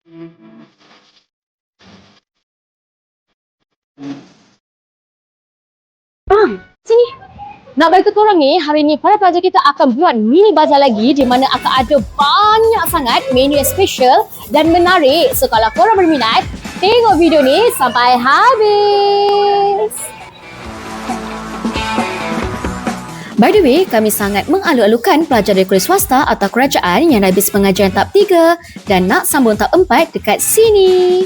Ah, sini. Nak bagi korang ni, hari ni para pelajar kita akan buat mini bazar lagi di mana akan ada banyak sangat menu yang special dan menarik. So kalau korang berminat, tengok video ni sampai habis. By the way, kami sangat mengalu-alukan pelajar dari swasta atau kerajaan yang habis pengajaran tahap 3 dan nak sambung tahap 4 dekat sini.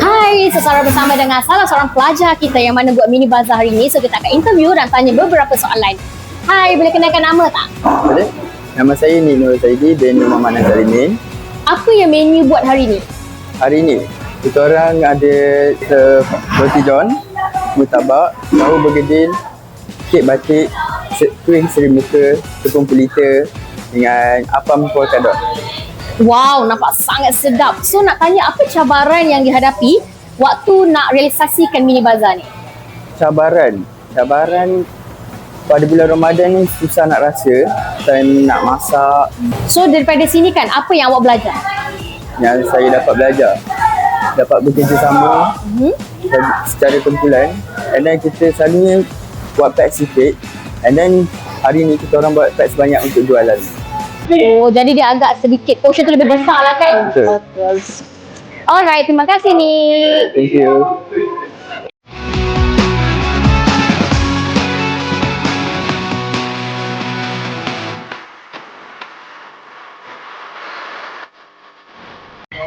Hai, secara bersama dengan salah seorang pelajar kita yang mana buat mini bazar hari ini. So kita akan interview dan tanya beberapa soalan. Hai, boleh kenalkan nama tak? Boleh? Nama saya ni Nur Saidi bin Muhammad Nazarimin. Apa yang menu buat hari ni? Hari ni kita orang ada uh, roti john, mutabak, tahu bergedil, kek batik, kuih seri muka, tepung pelita dengan apam kadok. Wow, nampak sangat sedap. So nak tanya apa cabaran yang dihadapi waktu nak realisasikan mini bazar ni? Cabaran, cabaran pada bulan Ramadan ni susah nak rasa dan nak masak So daripada sini kan, apa yang awak belajar? yang saya dapat belajar. Dapat bekerjasama Hmm? secara kumpulan and then kita selalunya buat pack sikit and then hari ni kita orang buat pack sebanyak untuk jualan. Oh, jadi dia agak sedikit portion tu lebih besar lah kan? Betul. Alright, terima kasih ni. Thank you.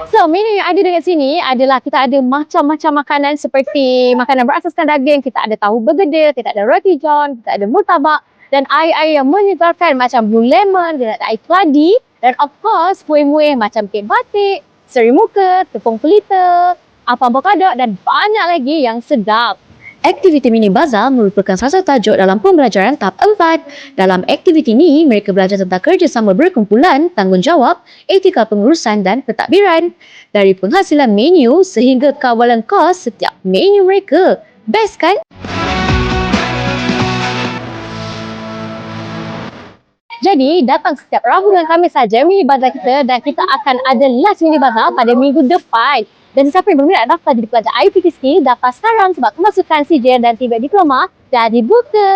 So, menu yang ada dekat sini adalah kita ada macam-macam makanan seperti makanan berasaskan daging, kita ada tahu bergedil, kita ada roti john, kita ada murtabak dan air-air yang menyegarkan macam blue lemon, kita ada air keladi dan of course muih-muih macam kek batik, seri muka, tepung pelita, apam berkadok dan banyak lagi yang sedap. Aktiviti mini bazar merupakan salah satu tajuk dalam pembelajaran tahap 4. Dalam aktiviti ini, mereka belajar tentang kerjasama berkumpulan, tanggungjawab, etika pengurusan dan pentadbiran. Dari penghasilan menu sehingga kawalan kos setiap menu mereka. Best kan? Jadi, datang setiap Rabu dan Khamis saja mini bazar kita dan kita akan ada last mini bazar pada minggu depan. Dan siapa yang berminat daftar jadi pelajar IPTC, daftar sekarang sebab kemasukan CJ dan tiba diploma dah dibuka.